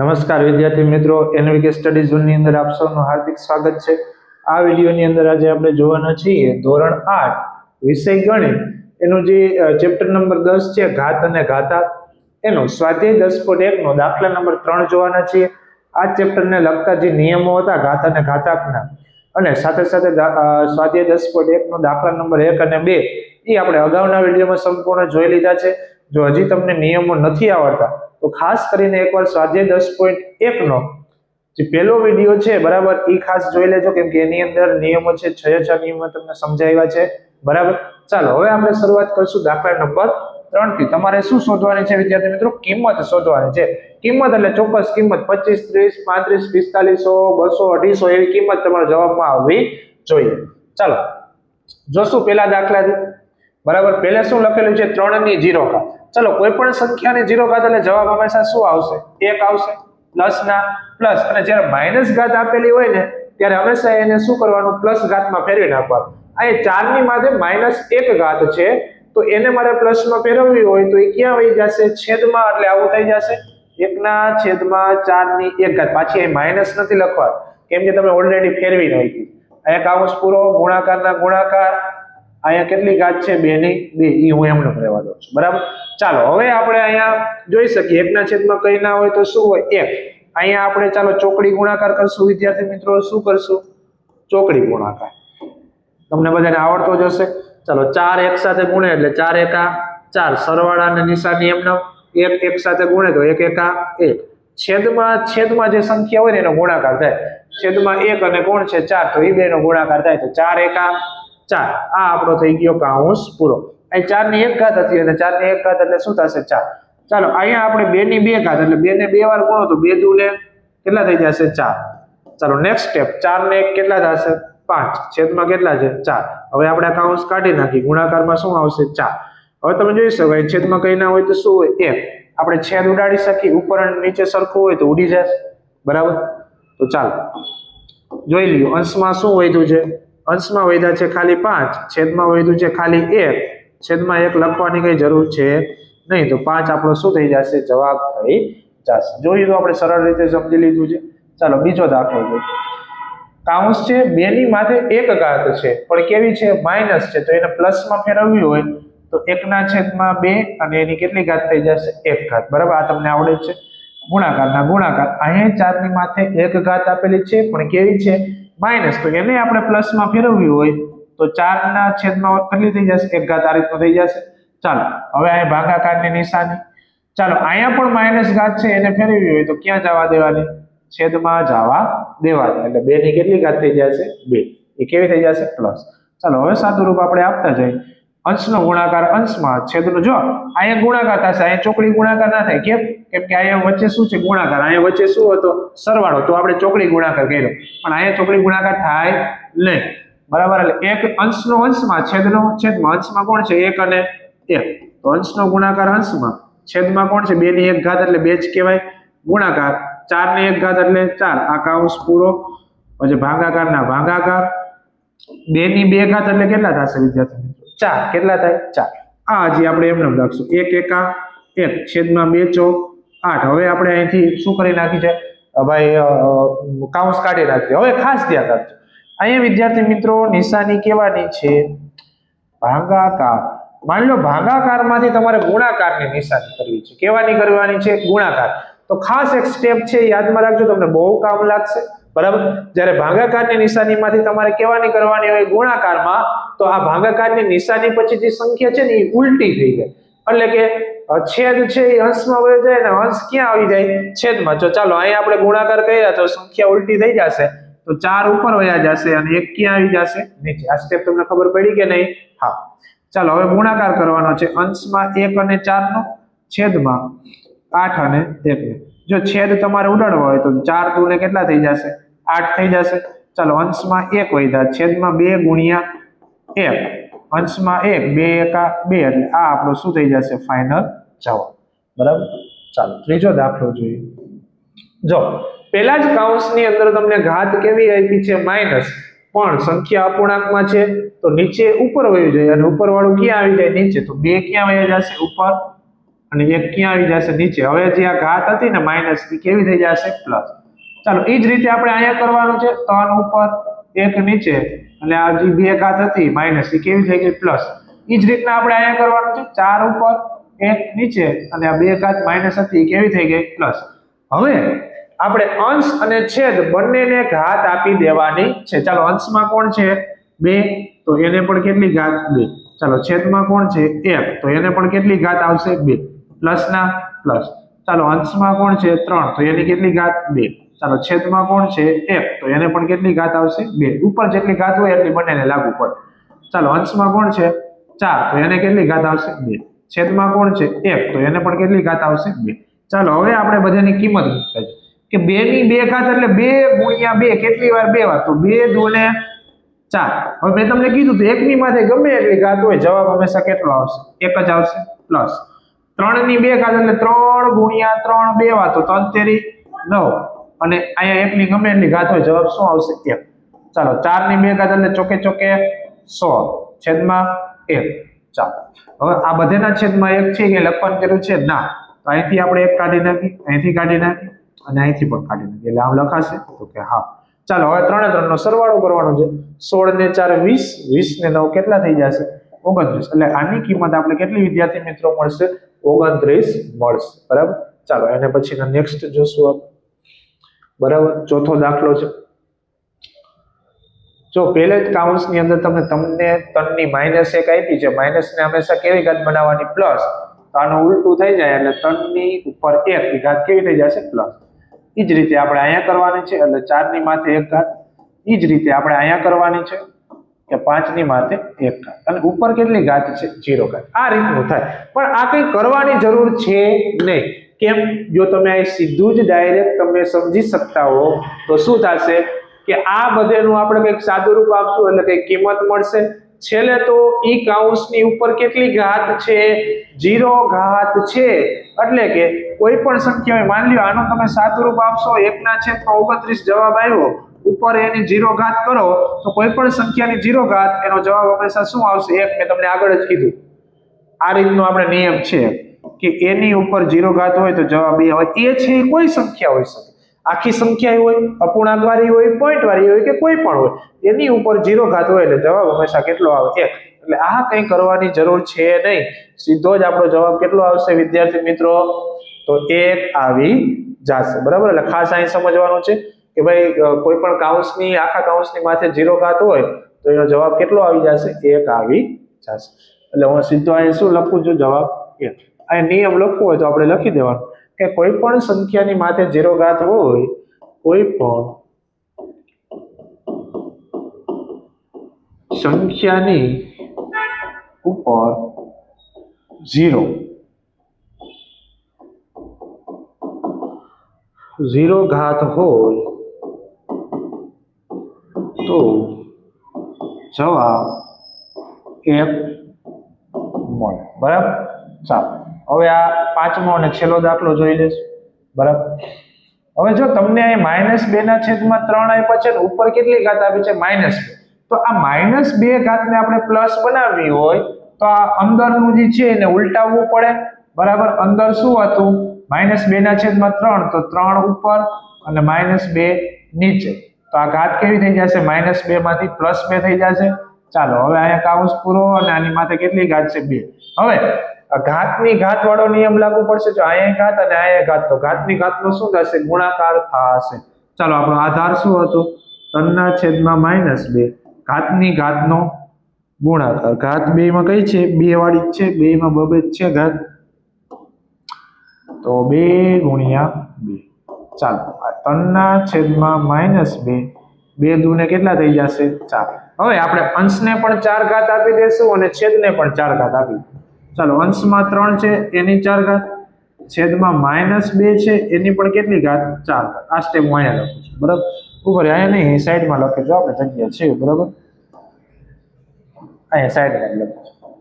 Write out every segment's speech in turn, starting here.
નમસ્કાર વિદ્યાર્થી મિત્રો એનવીકે સ્ટડી ઝોનની અંદર આપ સૌનું હાર્દિક સ્વાગત છે. આ વિડીયોની અંદર આજે આપણે જોવાના છીએ ધોરણ આઠ, વિષય ગણિત. એનું જે ચેપ્ટર નંબર દસ છે, ઘાત અને ઘાતા એનો સ્વાધ્યાય દસ પોઈન્ટ એકનો દાખલા નંબર ત્રણ જોવાના છીએ. આ ચેપ્ટરને લગતા જે નિયમો હતા ઘાત અને ઘાતાકના, અને સાથે સાથે સ્વાધ્યાય દસ પોઈન્ટ એકનો દાખલા નંબર એક અને બે, એ આપણે અગાઉના વિડીયોમાં સંપૂર્ણ જોઈ લીધા છે. જો હજી તમને નિયમો નથી આવડતા, તો ખાસ કરીને એકવાર સ્વાધ્યાય દસ પોઈન્ટ એકનો જે પહેલો વીડિયો છે, બરાબર એ ખાસ જોઈ લેજો, કેમ કે એની અંદર નિયમો છે, છ છ નિયમો તમને સમજાવ્યા છે. બરાબર? ચાલો, હવે આપણે શરૂઆત કરશું દાખલા નંબર ત્રણથી તમારે શું શોધવાની છે, વિદ્યાર્થી મિત્રો? કિંમત શોધવાની છે. કિંમત એટલે ચોક્કસ કિંમત. પચીસ, ત્રીસ, પાંત્રીસ, પિસ્તાલીસો, બસો, અઢીસો, એવી કિંમત તમારા જવાબમાં આવવી જોઈએ. ચાલો, જોશું પેલા દાખલાથી. બરાબર? પહેલા શું લખેલું છે? ત્રણની જીરો ઘાત. ચલો, કોઈ પણ સંખ્યાની જીરો ઘાત એટલે જવાબ હંમેશા શું આવશે? એક આવશે. પ્લસ ના, પ્લસ. અને જ્યારે માઇનસ ઘાત આપેલી હોય ને, ત્યારે હંમેશા એને શું કરવાનું? પ્લસ ઘાતમાં ફેરવી નાખવાનું. અહીં ચારની માથે માઇનસ એક ઘાત છે, તો એને મારે પ્લસમાં ફેરવવી હોય તો એ ક્યાં વહી જશે? છેદમાં, એટલે આવું થઈ જશે. એકના છેદમાં ચારની એક ઘાત. પાછી અહીં માઇનસ નથી લખવા કેમ કે તમે ઓલરેડી ફેરવી નાખી. અહીંયા કાઉન્સ પૂરો, ગુણાકારના ગુણાકાર અહીંયા કેટલી ઘાત છે? બે ની બે. એ હું એમને રહેવા દઉં છું. બરાબર? ચાલો, હવે આપણે અહીંયા જોઈ શકીએ. એકના છેદમાં કઈ ના હોય તો શું હોય? એક. અહીંયા આપણે ચાલો ચોકડી ગુણાકાર કરશું. વિદ્યાર્થી મિત્રો, શું કરશું? ચોકડી ગુણાકાર. તમને બધાને આવડતો જ હશે. ચાલો, ચાર એક સાથે ગુણે એટલે ચાર એકા ચાર. સરવાળા અને નિશાની એમનો એક એક સાથે ગુણે તો એક એકા એક. છેદમાં છેદમાં જે સંખ્યા હોય ને એનો ગુણાકાર થાય. છેદમાં એક અને કોણ છે? ચાર. તો એ બે નો ગુણાકાર થાય. તો ચાર એકા ચાર. આ આપણો થઈ ગયો કાઉન્સ પૂરો. અહીં ચારની એક ઘાત હતી અને ચારની એક ઘાત એટલે શું થશે? ચાર. ચાલો, અહીંયા આપણે બે ની બે ઘાત, એટલે બે ને બે વાર ગુણો તો બે દુ ને કેટલા થઈ જશે? ચાર. ચાલો નેક્સ્ટ સ્ટેપ ચાર ને એક કેટલા થશે? પાંચ. છેદમાં કેટલા છે? ચાર. હવે આપણે આ કાઉન્સ કાઢી નાખી. ગુણાકારમાં શું આવશે? ચાર. હવે તમે જોઈ શકો, અહીં છેદમાં કઈ ના હોય તો શું હોય? એક. આપણે છેદ ઉડાડી શકીએ. ઉપર અને નીચે સરખું હોય તો ઉડી જશે. બરાબર? તો ચાલો, જોઈ લ્યો, અંશમાં શું વધ્યું છે? અંશમાં વધ્યા છે ખાલી પાંચ, છેદમાં વધ્યું છે ખાલી એક, છેદમાં એક લખવાની કઈ જરૂર છે નહીં. તો પાંચ આપણો શું થઈ જશે? જવાબ થઈ જશે. જોયું તો આપણે સરળ રીતે સમજી લીધું છે. ચાલો, બીજો દાખલો જોઈએ. કાઉન્સ છે બે ની માથે એક ઘાત છે. પણ કેવી છે? માઇનસ છે. તો એને પ્લસમાં ફેરવવી હોય તો એકના છેદમાં બે અને એની કેટલી ઘાત થઈ જશે? એક ઘાત. બરાબર? આ તમને આવડે છે. ગુણાકારના ગુણાકાર. અહીંયા ચારની માથે એક ઘાત આપેલી છે. પણ કેવી છે? માઇનસ. તો એને આપણે પ્લસમાં ફેરવવી હોય તો ચાર ના છેદમાં કેટલી થઈ જશે? એક ઘાત આ રીતનું થઈ જશે. ચાલો, હવે અહીંયા ભાગાકારની નિશાની. ચાલો, અહીંયા પણ માઇનસ ઘાત છે, એને ફેરવવી હોય તો ક્યાં જવા દેવાની? છેદમાં જવા દેવાની. એટલે બે ની કેટલી ઘાત થઈ જશે? બે. એ કેવી થઈ જશે? પ્લસ. ચાલો, હવે સાદું રૂપ આપણે આપતા જઈએ. અંશનો ગુણાકાર અંશમાં છેદનો જો અહીંયા ગુણાકાર થશે, અહીંયા ચોકડી ગુણાકાર ના થાય. કેમ? કેમ કે અહીંયા વચ્ચે શું છે? ગુણાકાર. અહીંયા વચ્ચે શું હતો? સરવાળો. તો આપણે ચોકડી ગુણાકાર કર્યો. પણ અહીંયા ચોકડી ગુણાકાર થાય નહીં. બરાબર? એટલે એક અંશનો અંશમાં છેદનો છેદમાં અંશમાં કોણ છે? એક અને એક. તો અંશનો ગુણાકાર અંશમાં છેદમાં કોણ છે? બે ની એક ઘાત એટલે બે જ કહેવાય. ગુણાકાર ચારની એક ઘાત એટલે ચાર. આ કાઉન્સ પૂરો. પછી ભાગાકારના ભાગાકાર બે ની બે ઘાત એટલે કેટલા થશે વિદ્યાર્થી ચાર. કેટલા થાય? ચાર. આ હજી આપણે એમને એમ રાખશું એક એકા, એક છેદમાં બે ચોક, આઠ. હવે આપણે અહીંથી શું કરી નાખી છે? ભાઈ કાઉન્સ કાઢી નાખીએ હવે ખાસ ધ્યાન રાખજો. અહીંયા વિદ્યાર્થી મિત્રો, નિશાની કેવાની છે? ભાગાકાર. માની લો ભાગાકારમાંથી તમારે ગુણાકારની નિશાની કરવી છે. કેવાની કરવાની છે? ગુણાકાર. તો ખાસ એક સ્ટેપ છે, યાદમાં રાખજો, તમને બહુ કામ લાગશે. બરાબર? જ્યારે ભાગાકારની નિશાનીમાંથી તમારે કેવાની કરવાની હોય? ગુણાકારમાં. તો આ ભાગાકારની નિશાની પછી જે સંખ્યા છે ને એ ઉલટી થઈ જાય. એટલે કે છેદ છે એ અંશમાં વયો જાય ને, અંશ ક્યાં આવી જાય? છેદમાં. જો ચાલો, અહીંયા આપણે ગુણાકાર કર્યા, તો સંખ્યા ઉલટી થઈ જશે. તો ચાર ઉપર વયા જશે અને એક ક્યાં આવી જશે? નીચે. આ સ્ટેપ તમને ખબર પડી કે નહીં? હા. ચાલો, હવે ગુણાકાર કરવાનો છે. અંશમાં એક અને ચાર નો છેદમાં આઠ અને એક. જો છેદ તમારે ઉડાડવો હોય તો ચાર દૂને કેટલા થઈ જશે? આઠ થઈ જશે. ચાલો, અંશમાં એક વધ્યા. છેદમાં બે ગુણ્યા એક અંશમાં એક બે એકા બે, એટલે આ આપણો શું થઈ જશે? ફાઇનલ જવાબ. બરાબર? ચાલો, ત્રીજો દાખલો જોઈએ. જો, પહેલા જ કાઉન્સની અંદર તમને ઘાત કેવી આપી છે? માઇનસ પણ સંખ્યા અપૂર્ણાંકમાં છે, તો નીચે ઉપર વયું જાય અને ઉપર વાળું ક્યાં આવી જાય? નીચે. તો બે ક્યાં વયા જશે? ઉપર. અને એક ક્યાં આવી જશે? નીચે. હવે જે આ ઘાત હતી ને માઇનસ કેવી થઈ જશે? પ્લસ ચાલો એ જ રીતે આપણે અહીંયા કરવાનું છે. ત્રણ ઉપર એક નીચે અને આ જે બે ઘાત હતી માઇનસ એ કેવી થઈ ગઈ? પ્લસ એ જ રીતના આપણે અહીંયા કરવાનું છે. ચાર ઉપર એક નીચે અને આ બે ઘાત માઇનસ હતી કેવી થઈ ગઈ? પ્લસ હવે આપણે અંશ અને છેદ બંનેને ઘાત આપી દેવાની છે. ચાલો, અંશમાં કોણ છે? બે. તો એને પણ કેટલી ઘાત? બે. ચાલો, છેદમાં કોણ છે? એક. તો એને પણ કેટલી ઘાત આવશે? બે. પ્લસના પ્લસ ચાલો, અંશમાં કોણ છે? ત્રણ. તો એની કેટલી ઘાત? બે. ચાલો છેદમાં કોણ છે? એક તો એને પણ કેટલી ઘાત આવશે? બે. ઉપર જેટલી ઘાત હોય એટલી બંનેને લાગુ પડે. ચાલો અંશમાં કોણ છે? ચાર. તો એને કેટલી ઘાત આવશે? બે. છેદમાં કોણ છે? એક તો એને પણ કેટલી ઘાત આવશે? બે. ચાલો હવે આપણે બધાની કિંમત મૂકતા કે બે ની બે ઘાત એટલે બે ગુણ્યા બે. કેટલી વાર? બે વાર. તો બે દુને ચાર. હવે મેં તમને કીધું તો એકની માથે ગમે એટલી ઘાત હોય, જવાબ હંમેશા કેટલો આવશે? એક જ આવશે. પ્લસ. ત્રણની બે ઘાત એટલે ત્રણ ગુણ્યા ત્રણ બે વાર. તો ત્રણ તેરી નવ. અને અહીંયા એકની ગમે એટલી ઘાત હોય, જવાબ શું આવશે? એક. ચાલો ચારની બે ઘાત એટલે ચોકે ચોકે સો. છેદમાં એક. ચાલો. હવે આ બધાના છેદમાં એક છે કે લખવાનું કર્યું છે, ના. તો અહીંથી આપણે એક કાઢી નાખી, અહીંથી કાઢી નાખી, અને અહીંથી પણ કાઢી નાખી. એટલે આમ લખાશે, તો કે હા. ચાલો, હવે ત્રણે ત્રણનો સરવાળો કરવાનો છે. સોળ ને ચાર, વીસ. વીસ ને નવ કેટલા થઈ જશે? ઓગણત્રીસ. એટલે આની કિંમત આપણે કેટલી વિદ્યાર્થી મિત્રો મળશે? ઓગણત્રીસ મળશે. બરાબર? ચાલો, એને પછી નેક્સ્ટ જોશું આપણે. બરાબર? ચોથો દાખલો છે. જો પહેલે જ કાઉન્સની અંદર તમને તમને ત્રણની માઇનસ એક આપી છે. માઇનસને હંમેશા કેવી ઘાત બનાવવાની? પ્લસ તો આનું ઉલટું થઈ જાય એટલે ત્રણની ઉપર એક એ ઘાત કેવી થઈ જશે? પ્લસ એ જ રીતે આપણે અહીંયા કરવાની છે એટલે ચારની માથે એક ઘાત. એ જ રીતે આપણે અહીંયા કરવાની છે કે પાંચની માથે એક ઘાત. અને ઉપર કેટલી ઘાત છે? જીરો ઘાત. આ રીતનું થાય. પણ આ કંઈ કરવાની જરૂર છે નહીં. કેમ? જો તમે અહીં સીધું જ ડાયરેક્ટ તમે સમજી શકતા હો, તો શું થશે કે આ બધેનું આપણે કંઈક સાદુરૂપ આપશું એટલે કંઈક કિંમત મળશે. છેલ્લે તો ઈ કાઉન્સની ઉપર કેટલી ઘાત છે? જીરો ઘાત છે. એટલે કે કોઈ પણ સંખ્યા હોય માની લ્યો, આનું તમે સાદુરૂપ આપશો, એકના છેદમાં ઓગણત્રીસ જવાબ આવ્યો. ઉપર એની જીરો ઘાત કરો, તો કોઈ પણ સંખ્યાની જીરો ઘાત, એનો જવાબ હંમેશા શું આવશે? એક, મેં તમને આગળ જ કીધું. આ રીતનો આપણે નિયમ છે. કે એની ઉપર જીરો ઘાત હોય તો જવાબ એ આવે એ છે, એ કોઈ સંખ્યા હોઈ શકે. આખી સંખ્યા હોય અપૂર્ણાંક વાળી હોય પોઈન્ટ વાળી હોય કે કોઈ પણ હોય, એની ઉપર જીરો ઘાત હોય એટલે જવાબ હંમેશા કેટલો આવે? એક. એટલે આ કંઈ કરવાની જરૂર છે નહીં. સીધો જ આપણો જવાબ કેટલો આવશે, વિદ્યાર્થી મિત્રો? તો એક આવી જશે. બરાબર? એટલે ખાસ અહીં સમજવાનું છે કે ભાઈ કોઈ પણ કાઉન્સની, આખા કાઉન્સની માથે જીરો ઘાત હોય તો એનો જવાબ કેટલો આવી જશે? એક આવી જશે. એટલે હું સીધો અહીં શું લખું છું? જવાબ એક. અહીં નિયમ લખવો હોય તો આપણે લખી દેવાનું. કે કોઈ પણ સંખ્યાની માથે ઝીરો ઘાત હોય, કોઈ પણ સંખ્યાની ઉપર ઝીરો. ઝીરો ઘાત હોય તો જવાબ એક મળે. બરાબર? હવે આ પાંચમો અને છેલ્લો દાખલો જોઈ લેશું. બરાબર? હવે જો તમને અહીં માઇનસ બે ના છેદમાં ત્રણ આપ્યા છે ને, ઉપર કેટલી ઘાત આપી છે? માઇનસ બે. તો આ માઇનસ બે ઘાતને આપણે પ્લસ બનાવવી હોય તો આ અંદરનું જે છે એને ઉલટાવવું પડે. બરાબર? અંદર શું હતું? માઇનસ બે ના છેદમાં ત્રણ. તો ત્રણ ઉપર અને માઇનસ બે નીચે. તો આ ઘાત કેવી થઈ જશે? માઇનસ બે માંથી પ્લસ બે થઈ જશે. ચાલો, હવે અહીંયા કાઉસ પૂરો અને આની માથે કેટલી ઘાત છે? બે. હવે ઘાતની ઘાત વાળો નિયમ લાગુ પડશે. જો અહીંયા ઘાત અને અહીંયા ઘાત, તો ઘાતની ઘાતનો શું થશે? ગુણાકાર થશે. ચાલો, આપણો આધાર શું હતો? ત્રણના છેદમાં માઇનસ બે. ઘાતની ઘાતનો ગુણાકાર. ઘાત બે માં કઈ છે? બે વાળી છે. બે માં બબે છે ઘાત. તો બે ગુણ્યા બે. ચાલો, આ ત્રણના છેદમાં માઇનસ બે. બે દુને કેટલા થઈ જશે? ચાર. હવે આપણે અંશને પણ ચાર ઘાત આપી દઈશું અને છેદને પણ ચાર ઘાત આપી ચાલો, અંશમાં ત્રણ છે, એની ચાર ઘાત. છેદમાં માઇનસ બે છે, એની પણ કેટલી ઘાત? ચાર ઘાત. આ સ્ટેપ હું અહીંયા લખું છું, બરાબર? ઉપર અહીંયા નહીં સાઈડમાં લખી આપણે જગ્યા છે, બરાબર? અહીંયા સાઈડ લખું છું.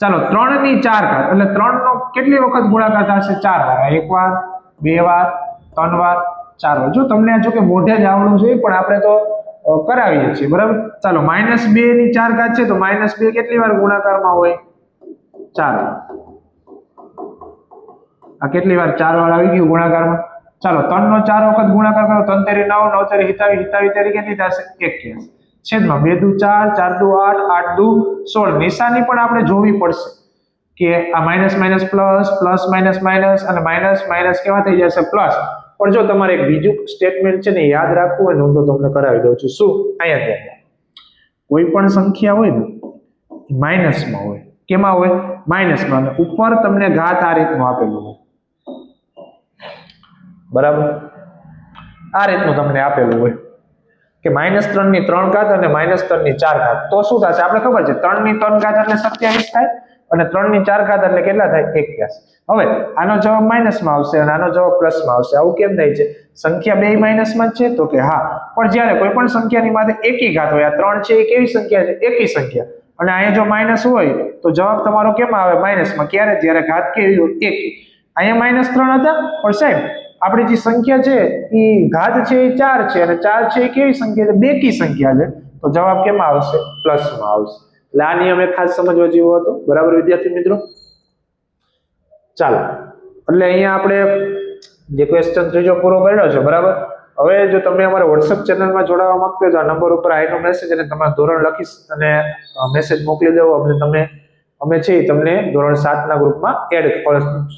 ચાલો ત્રણની ચાર ઘાત, એટલે ત્રણ નો કેટલી વખત ગુણાકાર થશે? ચાર વાર. એક વાર, બે વાર, ત્રણ વાર, ચાર વાર. જો તમને જો કે મોઢે જ આવડવું જોઈએ, પણ આપણે તો કરાવીએ છીએ, બરાબર? ચાલો, માઇનસ બે ની ચાર ઘાત છે, તો માઇનસ બે કેટલી વાર ગુણાકારમાં હોય? ચાર આ કેટલી વાર ચાર વાર આવી ગયું ગુણાકારમાં? ચાલો ત્રણ નો ચાર વખત ગુણાકાર કરો ત્રણ તેરી નવ નવ તેરી હિતાવી હિતાવી તેરી કેટલી થશે એક્યાસી છેદમાં બે દુ ચાર ચાર દુ આઠ આઠ દુ સોળ. નિશાની પણ આપણે જોવી પડશે કે આ minus minus plus plus minus minus અને માઇનસ માઇનસ કેવા થઈ જશે? પ્લસ. પણ જો તમારે એક બીજું સ્ટેટમેન્ટ છે ને યાદ રાખવું હોય ને, હું તો તમને કરાવી દઉં છું. શું? અહીંયા ધ્યાન કોઈ પણ સંખ્યા હોય ને માઇનસમાં હોય. કેમાં હોય? માઇનસમાં. અને ઉપર તમને ઘાત આ રીતનું આપેલું હોય. બરાબર? આ રીતનું તમને આપેલું હોય. કે માઇનસ ત્રણની ત્રણ ઘાત અને માઇનસ ત્રણની ચાર ઘાત. તો શું થશે? આપણે ખબર છે ત્રણની ત્રણ ઘાત એટલે સત્યાવીસ થાય અને ત્રણની ચાર ઘાત એટલે કેટલા થાય? એક્યાસી. હવે, આનો જવાબ માઇનસમાં આવશે અને આનો જવાબ પ્લસમાં આવશે. આવું કેમ થાય છે? સંખ્યા બે માઇનસમાં છે? તો કે હા. પણ જ્યારે કોઈ પણ સંખ્યાની માથે એકી ઘાત હોય, આ ત્રણ છે એ કેવી સંખ્યા છે, એકી સંખ્યા. અને અહીંયા જો માઇનસ હોય, તો જવાબ તમારો કેમ આવે? માઇનસમાં ક્યારે? જ્યારે ઘાત કેવી હોય એક. અહીંયા માઇનસ ત્રણ હતા? પણ સાહેબ, આપણી જે સંખ્યા છે, એ ઘાત છે, એ ચાર છે. અને ચાર છે, એ કેવી સંખ્યા છે? બેકી સંખ્યા છે. તો જવાબ કેમ આવશે? પ્લસમાં આવશે. એટલે આ નિયમ એક ખાસ સમજવા જેવો હતો. બરાબર, વિદ્યાર્થી મિત્રો? ચાલો. એટલે અહીંયા આપણે જે ક્વેશ્ચન ત્રીજો પૂરો કર્યો છે, બરાબર? હવે જો તમે અમારા વોટ્સઅપ ચેનલમાં જોડાવા માંગતો હોય તો આ નંબર ઉપર આઈનો મેસેજ અને તમારું ધોરણ લખી અને મેસેજ મોકલી દેવો. અમને તમે, અમે છે તમને ધોરણ સાતના ગ્રુપમાં એડ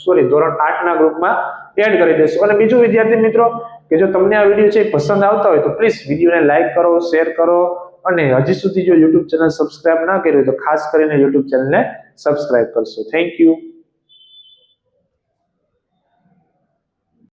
સોરી ધોરણ આઠના ગ્રુપમાં એડ કરી દઈશું. અને બીજું વિદ્યાર્થી મિત્રો, કે જો તમને આ વીડિયો છે પસંદ આવતા હોય તો પ્લીઝ વિડીયોને લાઈક કરો શેર કરો અને હજી સુધી જો યુટ્યુબ ચેનલ સબસ્ક્રાઇબ ના કરી તો ખાસ કરીને યુટ્યુબ ચેનલને સબસ્ક્રાઇબ કરશો. Thank you